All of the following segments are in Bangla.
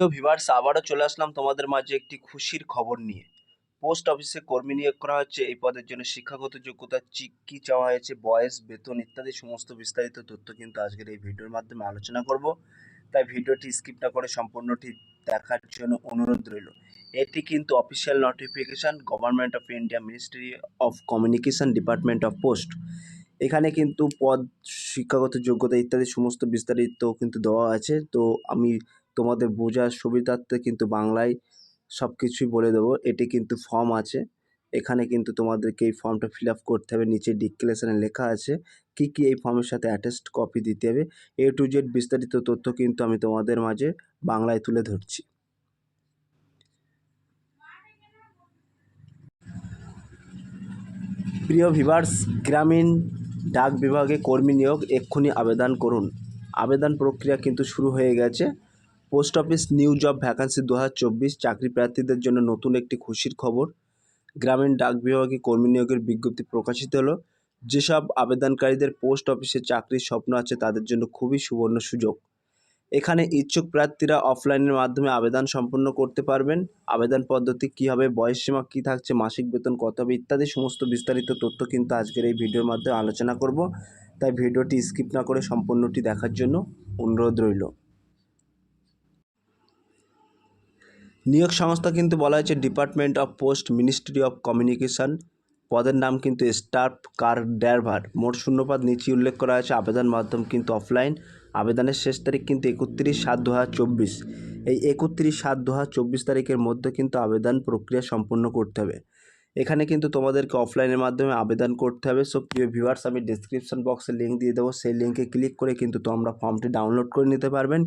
তো ভিভার্স আবারও চলে আসলাম তোমাদের মাঝে একটি খুশির খবর নিয়ে। পোস্ট অফিসে কর্মী নিয়োগ করা হচ্ছে। এই পদের জন্য শিক্ষাগত যোগ্যতা চি- কি চাওয়া হয়েছে, বয়স, বেতন ইত্যাদি সমস্ত বিস্তারিত তথ্য কিন্তু আজকের এই ভিডিওর মাধ্যমে আলোচনা করব। তাই ভিডিওটি স্কিপ না করে সম্পূর্ণটি দেখার জন্য অনুরোধ রইল। এটি কিন্তু official notification, government of India, ministry of communication department of post. এখানে কিন্তু পদ, শিক্ষাগত যোগ্যতা ইত্যাদি সমস্ত বিস্তারিত কিন্তু দেওয়া আছে। তো আমি তোমাদের বোঝার সুবিধার্থে কিন্তু বাংলায় সব কিছুই বলে দেবো। এটি কিন্তু ফর্ম আছে। এখানে কিন্তু তোমাদেরকে এই ফর্মটা ফিল আপ করতে হবে। নিচে ডিক্লারেশনে লেখা আছে কি কি এই ফর্মের সাথে অ্যাটেস্ট কপি দিতে হবে। এ টু জেড বিস্তারিত তথ্য কিন্তু আমি তোমাদের মাঝে বাংলায় তুলে ধরছি। প্রিয় ভিভার্স গ্রামীণ ডাক বিভাগে কর্মী নিয়োগ এক্ষুনি আবেদন করুন। আবেদন প্রক্রিয়া কিন্তু শুরু হয়ে গেছে। Post office new job vacancy দু হাজার চব্বিশ চাকরি প্রার্থীদের জন্য নতুন একটি খুশির খবর। গ্রামীণ ডাক বিভাগে কর্মী নিয়োগের বিজ্ঞপ্তি প্রকাশিত হলো। যেসব আবেদনকারীদের পোস্ট অফিসে চাকরির স্বপ্ন আছে, তাদের জন্য খুবই সুবর্ণ সুযোগ। এখানে ইচ্ছুক প্রার্থীরা অফলাইনের মাধ্যমে আবেদন সম্পন্ন করতে পারবেন। আবেদন পদ্ধতি কী হবে, বয়সসীমা কী থাকছে, মাসিক বেতন কত হবে, ইত্যাদি সমস্ত বিস্তারিত তথ্য কিন্তু আজকের এই ভিডিওর মাধ্যমে আলোচনা করব। তাই ভিডিওটি স্কিপ না করে সম্পূর্ণটি দেখার জন্য অনুরোধ রইল। নিয়োগ সংস্থা কিন্তু বলা হয়েছে department of post ministry of communication পদের নাম কিন্তু স্টাফ কার ড্রাইভার মোট শূন্যপদ নিচে উল্লেখ করা হয়েছে। আবেদন মাধ্যম কিন্তু অফলাইন। আবেদনের শেষ তারিখ কিন্তু একত্রিশ সাত দু চব্বিশ। এই একত্রিশ সাত দু চব্বিশ তারিখের মধ্যে কিন্তু আবেদন প্রক্রিয়া সম্পূর্ণ করতে হবে। এখানে কিন্তু তোমাদেরকে অফলাইনের মাধ্যমে আবেদন করতে হবে। সো প্রিয় ভিউয়ার্স আমি ডিসক্রিপশন বক্সে লিঙ্ক দিয়ে দেবো। সেই লিঙ্কে ক্লিক করে কিন্তু তোমরা ফর্মটি ডাউনলোড করে নিতে পারবেন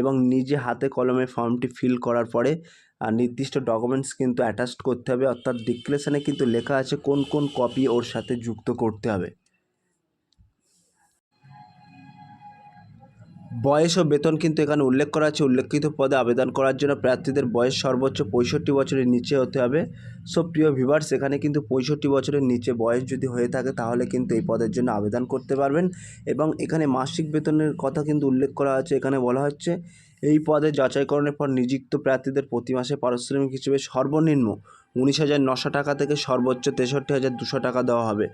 এবং নিজে হাতে কলমে ফর্মটি ফিল করার পরে আর নির্দিষ্ট ডকুমেন্টস কিন্তু অ্যাটাচড করতে হবে। অর্থাৎ ডিক্লেশনে কিন্তু লেখা আছে কোন কোন কপি ওর সাথে যুক্ত করতে হবে। বয়স ও বেতন কিন্তু এখানে উল্লেখ করা আছে। উল্লেখিত পদে আবেদন করার জন্য প্রার্থীদের বয়স সর্বোচ্চ পঁয়ষট্টি বছরের নিচে হতে হবে। সো, প্রিয় ভিভার্স এখানে কিন্তু পঁয়ষট্টি বছরের নিচে বয়স যদি হয়ে থাকে, তাহলে কিন্তু এই পদের জন্য আবেদন করতে পারবেন। এবং এখানে মাসিক বেতনের কথা কিন্তু উল্লেখ করা আছে। এখানে বলা হচ্ছে, এই পদে যাচাইকরণের পর নিযুক্ত প্রার্থীদের প্রতি মাসে পারিশ্রমিক হিসেবে সর্বনিম্ন উনিশ হাজার নশো টাকা থেকে সর্বোচ্চ তেষট্টি হাজার দুশো টাকা দেওয়া হবে।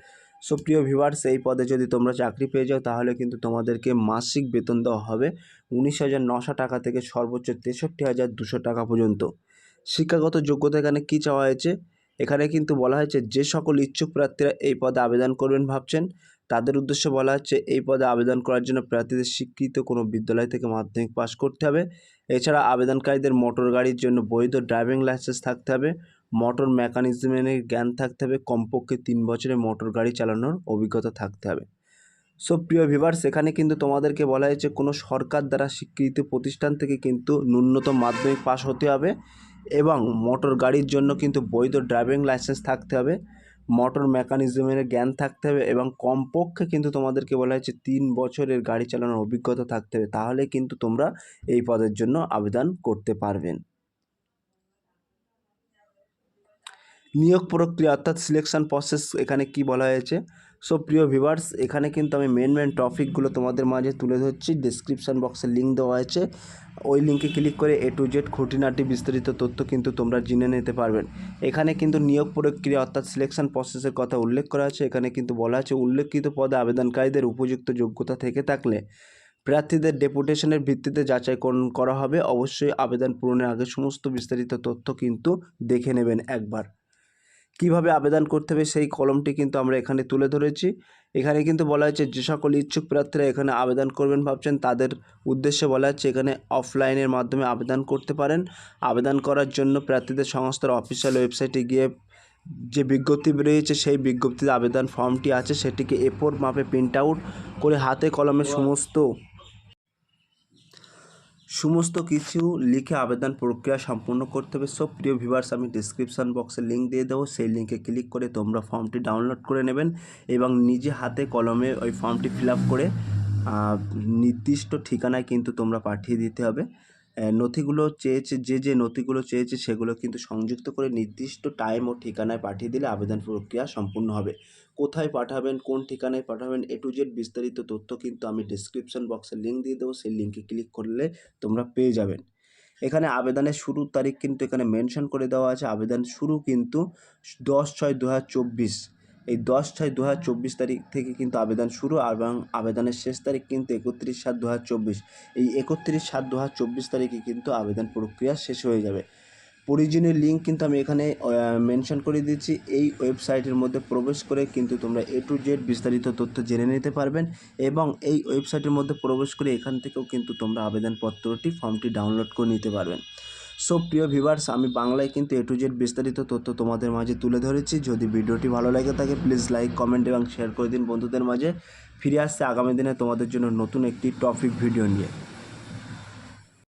সো প্রিয় ভিভার্স এই পদে যদি তোমরা চাকরি পেয়ে যাও, তাহলে কিন্তু তোমাদেরকে মাসিক বেতন দেওয়া হবে উনিশ হাজার নশো টাকা থেকে সর্বোচ্চ তেষট্টি হাজার দুশো টাকা পর্যন্ত। শিক্ষাগত যোগ্যতা এখানে কী চাওয়া হয়েছে? এখানে কিন্তু বলা হয়েছে, যে সকল ইচ্ছুক প্রার্থীরা এই পদে আবেদন করবেন ভাবছেন, তাদের উদ্দেশ্যে বলা হচ্ছে, এই পদে আবেদন করার জন্য প্রার্থীদের স্বীকৃত কোনো বিদ্যালয় থেকে মাধ্যমিক পাশ করতে হবে। এছাড়া আবেদনকারীদের মোটর গাড়ির জন্য বৈধ ড্রাইভিং লাইসেন্স থাকতে হবে। মোটর মেকানিজমের জ্ঞান থাকতে হবে। কমপক্ষে তিন বছরে মোটর গাড়ি চালানোর অভিজ্ঞতা থাকতে হবে। সো, প্রিয় ভিভার্স এখানে কিন্তু তোমাদেরকে বলা হয়েছে, কোনো সরকার দ্বারা স্বীকৃত প্রতিষ্ঠান থেকে কিন্তু ন্যূনতম মাধ্যমিক পাস হতে হবে এবং মোটর গাড়ির জন্য কিন্তু বৈধ ড্রাইভিং লাইসেন্স থাকতে হবে। মোটর মেকানিজমের জ্ঞান থাকতে হবে এবং কমপক্ষে কিন্তু তোমাদেরকে বলা হয়েছে তিন বছরের গাড়ি চালানোর অভিজ্ঞতা থাকতে হবে। তাহলে কিন্তু তোমরা এই পদের জন্য আবেদন করতে পারবেন। নিয়োগ প্রক্রিয়া অর্থাৎ সিলেকশন প্রসেস এখানে কি বলা হয়েছে? সো প্রিয় ভিভার্স এখানে কিন্তু আমি মেন মেন টপিকগুলো তোমাদের মাঝে তুলে ধরছি। ডিসক্রিপশান বক্সে লিঙ্ক দেওয়া আছে। ওই লিঙ্কে ক্লিক করে এ টু জেড খুঁটিনাটি বিস্তারিত তথ্য কিন্তু তোমরা জেনে নিতে পারবেন। এখানে কিন্তু নিয়োগ প্রক্রিয়া অর্থাৎ সিলেকশন প্রসেসের কথা উল্লেখ করা আছে। এখানে কিন্তু বলা আছে, উল্লেখিত পদে আবেদনকারীদের উপযুক্ত যোগ্যতা থেকে থাকলে প্রার্থীদের ডেপুটেশনের ভিত্তিতে যাচাইকরণ করা হবে? অবশ্যই আবেদন পূরণের আগে সমস্ত বিস্তারিত তথ্য কিন্তু দেখে নেবেন একবার। কীভাবে আবেদন করতে হবে সেই কলমটি কিন্তু আমরা এখানে তুলে ধরেছি। এখানে কিন্তু বলা হয়েছে যে সকল ইচ্ছুক প্রার্থীরা এখানে আবেদন করবেন ভাবছেন তাদের উদ্দেশ্যে বলা হচ্ছে এখানে অফলাইনের মাধ্যমে আবেদন করতে পারেন। আবেদন করার জন্য প্রার্থীদের সংস্থার অফিসিয়াল ওয়েবসাইটে গিয়ে যে বিজ্ঞপ্তি বেরিয়েছে সেই বিজ্ঞপ্তিতে আবেদন ফর্মটি আছে। সেটিকে এ ফোর মাপে প্রিন্ট আউট করে হাতে কলমে সমস্ত সমস্ত কিছু লিখে আবেদন প্রক্রিয়া সম্পূর্ণ করতে হবে। সব প্রিয় ভিভার্স আমি ডিসক্রিপশান বক্সে লিঙ্ক দিয়ে দেবো। সেই লিঙ্কে ক্লিক করে তোমরা ফর্মটি ডাউনলোড করে নেবেন এবং নিজে হাতে কলমে ওই ফর্মটি ফিল করে নির্দিষ্ট ঠিকানায় কিন্তু তোমরা পাঠিয়ে দিতে হবে। নথিগুলো চেয়েছে, যে যে নথিগুলো চেয়েছে সেগুলো কিন্তু সংযুক্ত করে নির্দিষ্ট টাইম ও ঠিকানায় পাঠিয়ে দিলে আবেদন প্রক্রিয়া সম্পূর্ণ হবে। কোথায় পাঠাবেন, কোন ঠিকানায় পাঠাবেন এ টু জেড বিস্তারিত তথ্য কিন্তু আমি ডিসক্রিপশন বক্সে লিঙ্ক দিয়ে দেবো। সেই লিঙ্কে ক্লিক করলে তোমরা পেয়ে যাবেন। এখানে আবেদনের শুরুর তারিখ কিন্তু এখানে মেনশন করে দেওয়া আছে। আবেদন শুরু কিন্তু দশ ছয় দু হাজার চব্বিশ। এই দশ ছয় দু হাজার চব্বিশ তারিখ থেকে কিন্তু আবেদন শুরু এবং আবেদনের শেষ তারিখ কিন্তু একত্রিশ সাত দু হাজার চব্বিশ। এই একত্রিশ সাত দু হাজার চব্বিশ তারিখে কিন্তু আবেদন প্রক্রিয়া শেষ হয়ে যাবে। প্রয়োজনীয় লিঙ্ক কিন্তু আমি এখানে মেনশন করে দিচ্ছি এই ওয়েবসাইটের মধ্যে প্রবেশ করে কিন্তু তোমরা এ টু জেড বিস্তারিত তথ্য জেনে নিতে পারবেন এবং এই ওয়েবসাইটের মধ্যে প্রবেশ করে এখান থেকেও কিন্তু তোমরা আবেদনপত্রটি ফর্মটি ডাউনলোড করে নিতে পারবেন। সো প্রিয় ভিভার্স আমি বাংলায় কিন্তু এ টু জেড বিস্তারিত তথ্য তোমাদের মাঝে তুলে ধরেছি। যদি ভিডিওটি ভালো লাগে থাকে প্লিজ লাইক কমেন্ট এবং শেয়ার করে দিন বন্ধুদের মাঝে। ফিরে আসছে আগামী দিনে তোমাদের জন্য নতুন একটি টপিক ভিডিও নিয়ে।